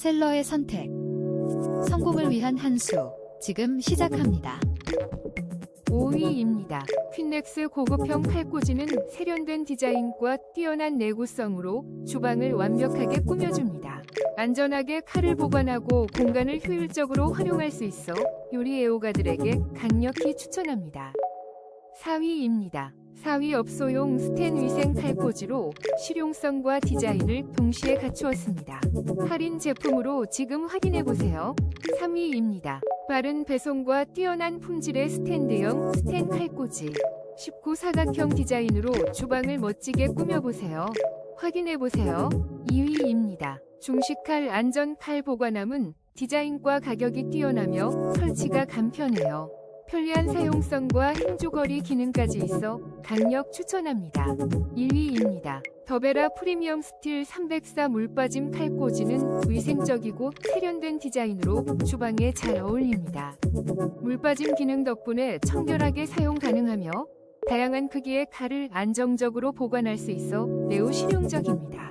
셀러의 선택. 성공을 위한 한 수. 지금 시작합니다. 5위입니다. 퀸넥스 고급형 칼꽂이는 세련된 디자인과 뛰어난 내구성으로 주방을 완벽하게 꾸며줍니다. 안전하게 칼을 보관하고 공간을 효율적으로 활용할 수 있어 요리 애호가들에게 강력히 추천합니다. 4위입니다. 4위 업소용 스텐 위생 칼꽂이로 실용성과 디자인을 동시에 갖추었습니다. 할인 제품으로 지금 확인해보세요. 3위입니다. 빠른 배송과 뛰어난 품질의 스탠드형 스텐 칼꽂이. 쉽고 사각형 디자인으로 주방을 멋지게 꾸며보세요. 확인해보세요. 2위입니다. 중식칼 안전 칼 보관함은 디자인과 가격이 뛰어나며 설치가 간편해요. 편리한 사용성과 행주거리 기능까지 있어 강력 추천합니다. 1위입니다. 더베라 프리미엄 스틸 304 물빠짐 칼꽂이는 위생적이고 세련된 디자인으로 주방에 잘 어울립니다. 물빠짐 기능 덕분에 청결하게 사용 가능하며 다양한 크기의 칼을 안정적으로 보관할 수 있어 매우 실용적입니다.